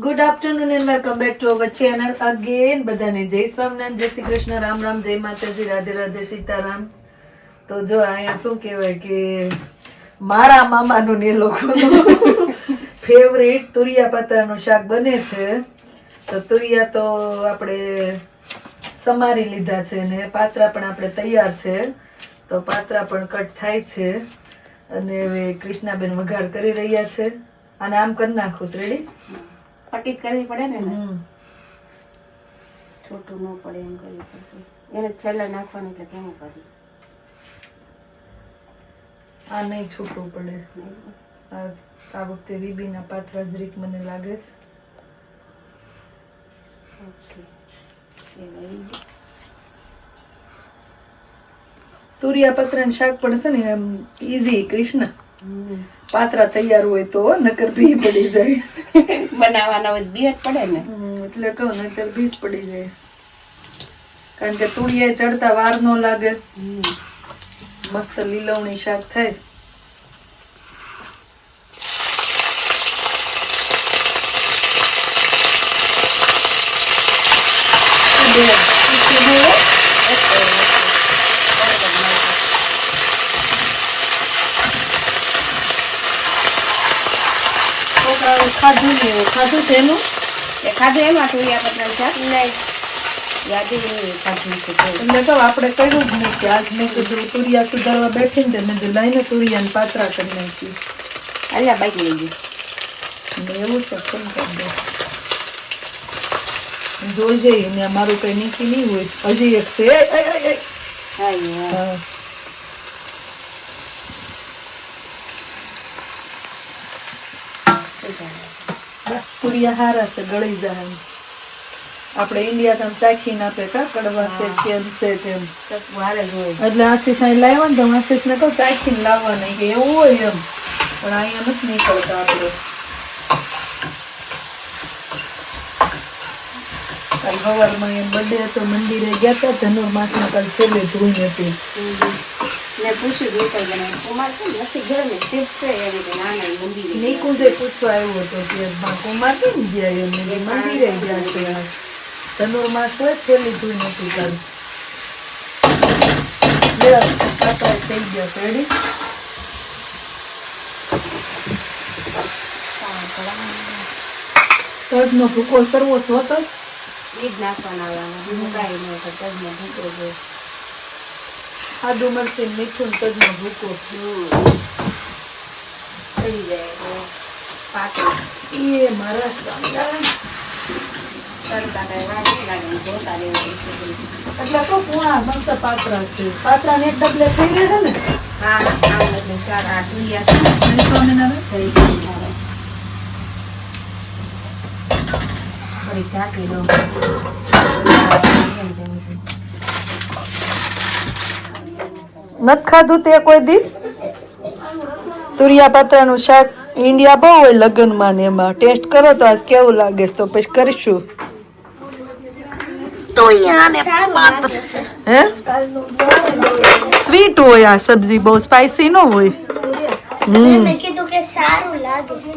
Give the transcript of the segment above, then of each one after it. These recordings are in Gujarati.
Good afternoon and welcome back to our channel again બધાને જય સ્વામિનારાયણ, જય શ્રી કૃષ્ણ, રામ રામ, જય માતાજી, રાધે રાધે, સીતારામ. તો જો અહીંયા શું કહેવાય કે મારા મામાનું ને લોકો ફેવરેટ તુરિયા પાત્રાનું શાક બને છે. તો તુરિયા તો આપણે સમારી લીધા છે ને પાત્રા પણ આપણે તૈયાર છે. તો પાત્રા પણ કટ થાય છે. અને હવે કૃષ્ણાબેન વઘાર કરી રહ્યા છે. અને આમ કરી નાખું રેડી પટ્ટી કરવી પડે ને છોટું ન પડે એમ કરવી પડશે. એને છેલ્લે નાખવાનું એટલે કેવું કરી આ નહીં છૂટવું પડે. આ વખતે વીબીના પાત્રા જરીક મને લાગે છે. ઓકે. તુરિયા પત્ર શાક પણ છે ને એમ ઈઝી કૃષ્ણ. પાત્રા તૈયાર હોય તો નકર ભી પડી જાય. બનાવવાના હોય તો પડે ને. એટલે કહું અત્યારે ભીજ પડી જાય. કારણ કે તુળીએ ચડતા વાર ન લાગે. મસ્ત લીલવણી શાક થાય. છોકરાઓ ખાધું નહીં એવું. ખાધું એનું? એ ખાધું એમાં તુરિયા પત્રનું શાક? નહીં. યાદી ખાધું છે તો. કહું આપણે કર્યું જ નહીં કે આજ મેં કીધું તુરિયા સુધારવા બેઠી ને તે મેં લઈને તુરિયાને પાત્રા કરી નાખી અલ્યા બાઈક લઈ ગઈ એવું છે કેમ કરી દે? જોજે ને મારું કઈ નીકળી નહીં હોય. હજી એક છે. એ, એ, એ, એ. હા એ હા. હા. બસ તૂરિયા હારા છે ગળી જાય આપણે ઇન્ડિયા તમે ચાખી નાખે કા કડવા છે કેમ છે તેમ. એટલે આશીષ અહીં લાવ્યા ને તો હું આશીષને કહું ચાખીને લાવવા નહીં કે એવું હોય એમ. પણ અહીંયા નથી નીકળતા આપણે. કાલ સવારમાં એમ બડે હતો મંદિરે ગયા હતા ધનુર્માસમાં કાલ છેલ્લે ધૂન હતી. મેં પૂછ્યું ગીતા બનાવી કુમાર છે ને નથી ઘરે ને શિવ છે એવી રીતે ના ના એ મંદિરે નિકુંજે પૂછવા આવ્યો હતો કે કુમાર કેમ ગયા એમ? મંદિરે ગયા છે. ધનુર્માસ હોય છે લીધું નથી આપણે થઈ ગયો રેડી? તજનો ભૂકો કરવો છો તજ? એ જ નાખવાના આવવાનો બીજું કાંઈ નહીં તો તજનો ભૂકો જો આદુ મરચી મીઠું ને તજનો ભૂકો ચડી જાય તો પાકું એ મારા સ્વામિનારાયણ તડકા કાંઈ વાર નહીં લાગે ને જોતા રહેવું પડશે. એટલે તો પૂણા મસ્ત પાત્રા છે પાત્રા ને એક ડબલે થઈ ગયા છે ને હા આમ એટલે શાક આ તુરિયા છે ને, જય સ્વામિનારાયણ થઈ ગયું મારે. ફરી ઢાંકી દો નથી ખાધું તે કોઈ દી? તુરિયા પાત્રાનું શાક ઇન્ડિયા બહુ હોય લગ્નમાં ને એમાં. ટેસ્ટ કરો તો આજ કેવું લાગે તો પછી કરીશું. હે? સ્વીટ હોય આ સબ્જી બહુ સ્પાઇસી ન હોય. હમ. મેં કીધું કે સારું લાગે છે.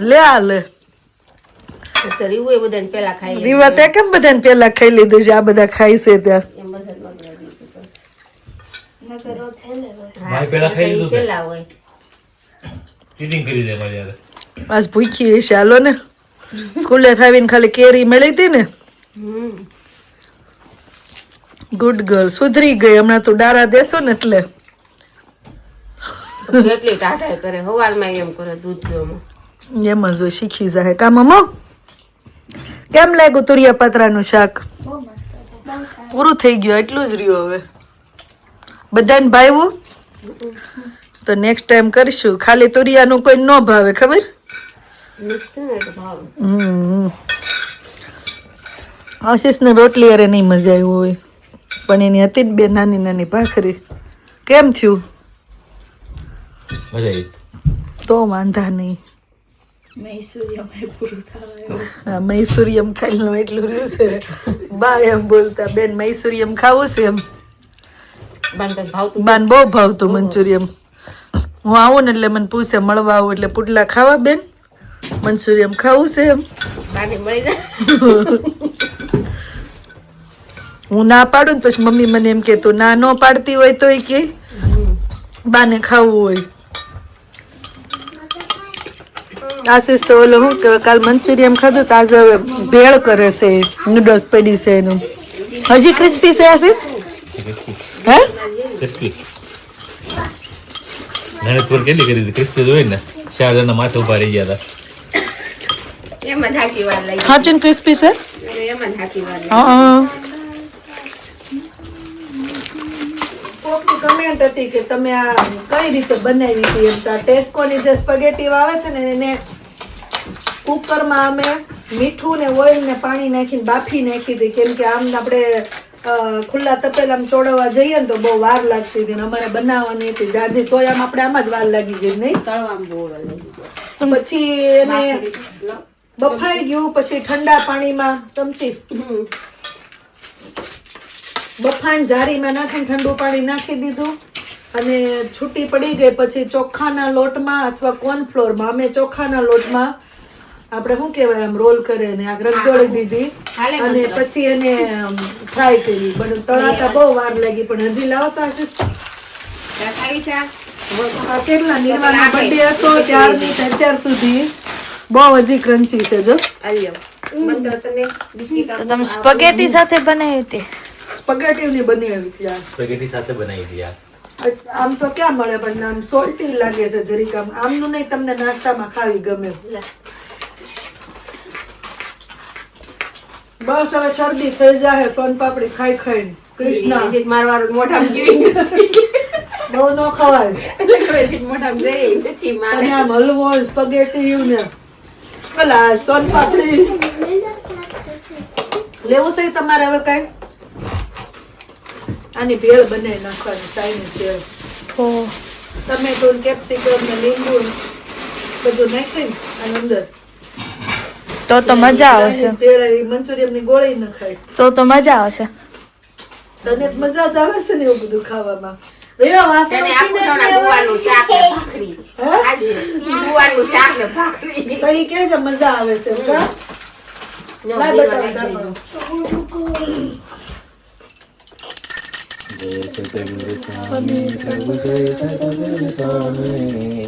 લે આ લે. રીવા તે કેમ બધાને પેલા ખાઈ લીધું છે? આ બધા ખાઈ છે ત્યાં એમ બધા બગડા દીધું તો. ખાઈ લીધું ચીટિંગ કરી દે મારી યાર આજ ભૂખી હશે હાલો ને. સ્કૂલે થાવીને ખાલી કેરી મળી હતી ને. ગુડ ગર્લ સુધરી ગઈ. હમણાં તું ડારા દેશો ને એટલે. કેટલી ટાઢાઈ કરે. હવારમાં એમ કરે દૂધ પીવામાં એમ જ હોય શીખી જાય કા મમ્મો કેમ લાગ્યું તુરિયા પાત્રાનું શાક. પૂરું થઈ ગયું એટલું જ રહ્યું હવે. બધાને ભાવ્યું તો નેક્સ્ટ ટાઈમ કરીશું. ખાલી તુરિયાનું કોઈ ન ભાવે ખબર? આશીષને રોટલી અરે નહીં મજા આવી હોય. પણ એની હતી જ બે નાની નાની ભાખરી. કેમ થયું? તો વાંધા નહીં. મૈસુરિયમ ખાઈનું એટલું રહ્યું છે. બા એમ બોલતા બેન મૈસુરિયમ ખાવું છે એમ? બાન બહુ ભાવતું મંચુરિયમ હું આવું ને એટલે મને પૂછે મળવા આવું એટલે પુડલા ખાવા બેન. મંચુરિયમ ખાવું છે એમ. બાને મળી જાય. હું ના પાડું ને પછી મમ્મી મને એમ કે તું ના ન પાડતી હોય તો કે. બાને ખાવું હોય. આશીષ તો ઓલો શું કહેવાય કાલ મંચુરિયમ ખાધું તો આજે હવે ભેળ કરે છે નૂડલ્સ પડી છે એનું. હજી ક્રિસ્પી છે આશીષ? હે ક્રિસ્પી કેટલી કરી હતી ક્રિસ્પી જોઈ ને ચાર જણા માથે ઊભા રહી ગયા હતા એમાં જ સાચી વાત લઈ સાચું ક્રિસ્પી છે એમાં જ સાચી વાત હા કમેન્ટ હતી કે તમે આ કઈ રીતે બનાવી હતી એમ તો ટેસ્કોની જે સ્પગેટી આવે છે ને એને કુકરમાં અમે મીઠું ને ઓઇલ ને પાણી નાખીને બાફી નાખી હતી કેમ કે આમ આપણે ખુલ્લા તપેલામાં ચોડવા જઈએ ને તો બહુ વાર લાગતી હતી અમારે બનાવવાની હતી જાજી તોય આમ આપણે આમાં જ વાર લાગી ગઈ નહીં? તળવામાં પછી એને બફાઈ ગયું પછી ઠંડા પાણીમાં ચમચી. બફાણ જારીમાં નાખીને ઠંડુ પાણી નાખી દીધું અને છૂટી પડી ગઈ. પછી ચોખાના લોટમાં અથવા કોર્નફ્લોરમાં અમે ચોખાના લોટમાં આપણે શું કહેવાય આમ રોલ કરે ને આ રગદોળી દીધી અને પછી એને ફ્રાય કરી. પણ તળાતા બહુ વાર લાગી પણ હજી લાવતા ખાવી કેટલા નિર્વાણનો બર્થડે હતો ત્યારની તે અત્યાર સુધી. બહુ હજી ક્રન્ચી છે જો. તમે સ્પગેટી સાથે બનાવી હતી? સ્પગેટીની બની આવી હતી સ્પગેટી સાથે બનાવી હતી યાર. આમ તો ક્યાં મળે પણ આમ સોલ્ટી લાગે છે જરીક આમ. આમનું નહીં તમને નાસ્તામાં ખાવી ગમે. બસ હવે શરદી થઈ જાય સોન પાપડી ખાઈ ખાઈને. કૃષ્ણ. હજી મારવાળું મોઢામાં ગયું બહુ ન ખવાય. મોઢામાં ગઈ નથી મારે. અને આમ હલવો સ્પગેટી ને પેલા સોન પાપડી. લેવું છે તમારે હવે કઈ? આની ભેળ બનાવી નાખવાની ચાઇનીઝ ભેળ. ટમેટો ને કેપ્સિકમ ને લીંબુ ને બધું નાખીને આની અંદર તો તો મજા આવશે. મંચુરિયમની ગોળી ન ખાય. તો તો મજા આવશે. તને મજા જ આવે છે ને એવું બધું ખાવામાં. રેવા વાસણ તને આખું ઉઠીને સોના ગુવાનું શાક ને ભાખરી. આજે ગુવાનું શાક ને ભાખરી. તો કે છે મજા આવે છે એમ કા? નો, લાય દીવા બટાકા નાખી કરો.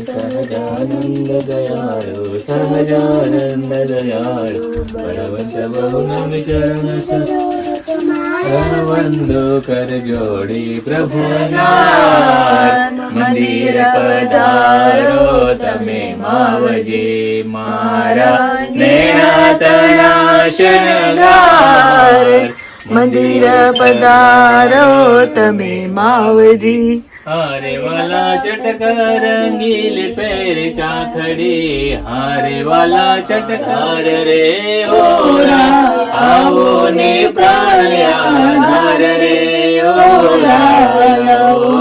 સહજાનંદ દયાળુ સહજાનંદ દયાળુ બળવંત બહુનમ ચરણ વંદો કર જોડી પ્રભુ મંદિર પધારો તમે માવજી મારા નેણા તણા શણગાર મંદિર પધારો તમે માવજી હારે વાલા ચટક રંગીલ પેર ચાખડી હારે વાલા ચટકાર રે ઓરા આવો ને પ્રાણ આધાર રે ઓરા આવો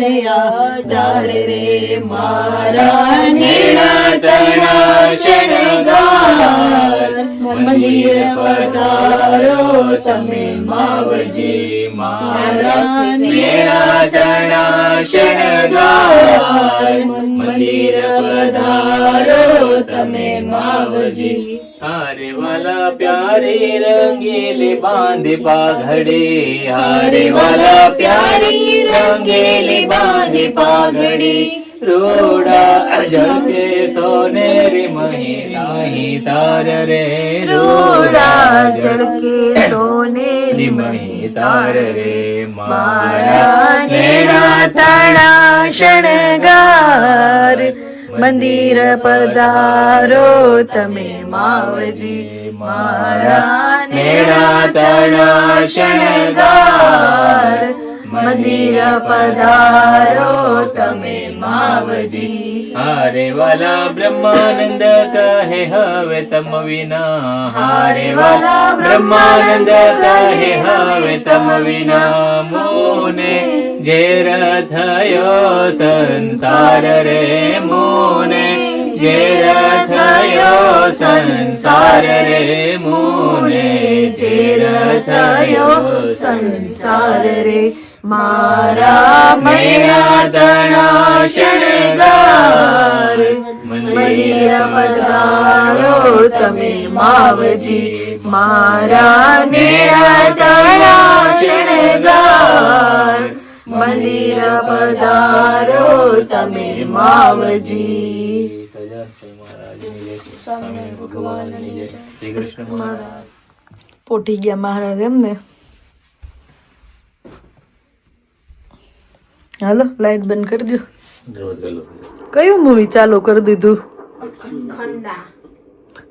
પ્રાણ આધાર રે મારા નેણા તણા શણગાર. મંદિર પધારો તમે માવજી મારા નેણા તણા શણગાર. મંદિર પધારો તમે માવજી. હારે વાલા પ્યારે રંગીલી બાંધી પાઘડે. હારે વાલા પ્યારી બાંધી પાઘડી રોડા જકે સોનેરી મહી મહી તાર રે રોડા જળકે સોનેરી મહી તાર રે મારા નેણા તણા શણગાર મંદિર પધારો તમે માવજી મારા નેણા તણા શણગાર મંદિર પધારો તમે માવજી. હારે વાલા બ્રહ્માનંદ કહે હવે તમ વિના. હારે વાલા બ્રહ્માનંદ કહે હવે તમ વિના. મોને ઝેર થયો સંસાર રે મોને. ઝેર થયો સંસાર રે મોને ઝેર થયો સંસાર રે મારા મૈયા તણા શણગાર મૈયા પધારો તમે માવજી મારા નિરાતળા શણગાર મંદિર પધારો તમે માવજી શ્રી કૃષ્ણ મહારાજ. પોટી ગયા મહારાજ એમને. હાલો લાઈટ બંધ કરી દો કયું મૂવી ચાલુ કરી દીધું? ખંડા.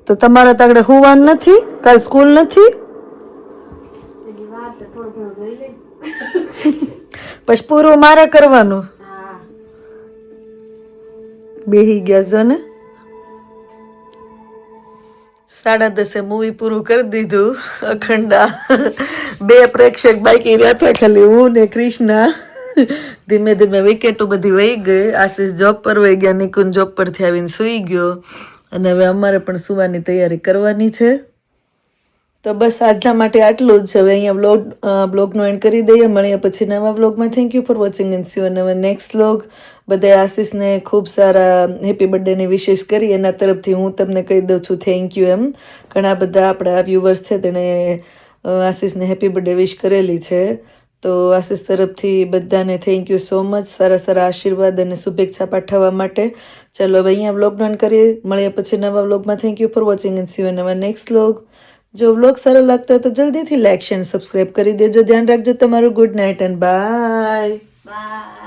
તો તમારા તગડે હુવાન નથી કાલ સ્કૂલ નથી? પછી પૂરું મારે કરવાનું? હા. બેહી ગયા છો ને? સાડા દસે મૂવી પૂરું કરી દીધું, અખંડા. બે પ્રેક્ષક બાકી રહ્યા હતા ખાલી હું ને કૃષ્ણા. ધીમે ધીમે વિકેટો બધી વહી ગઈ. આશીષ જોબ પર વહી ગયા, નિકુંજ જોબ પરથી આવીને સૂઈ ગયો. અને હવે અમારે પણ સુવાની તૈયારી કરવાની છે. તો બસ આજના માટે આટલું જ. હવે અહીંયા બ્લોગ બ્લોગનો એન્ડ કરી દઈએ. મળીએ પછી નવા બ્લોગમાં thank you for watching and see અને હવે નેક્સ્ટ બ્લોગ બધા આશીષને ખૂબ સારા હેપી બર્થડેની વિશેષ કરી. એના તરફથી હું તમને કહી દઉં છું થેન્ક યુ એમ. ઘણા બધા આપણા વ્યુવર્સ છે તેણે આશીષને હેપી બર્થડે વિશ કરેલી છે. તો આશીષ તરફથી બધાને થેન્ક યુ સો મચ સારા સારા આશીર્વાદ અને શુભેચ્છા પાઠવવા માટે. ચલો હવે અહીંયા બ્લોગ ડન કરીએ. મળીએ પછી નવા બ્લોગમાં thank you for watching and see you નવા નેક્સ્ટ બ્લોગ જો બ્લોગ સારો લાગતો હોય તો જલ્દીથી લાઈક શેર સબસ્ક્રાઇબ કરી દેજો. ધ્યાન રાખજો તમારું good night and bye bye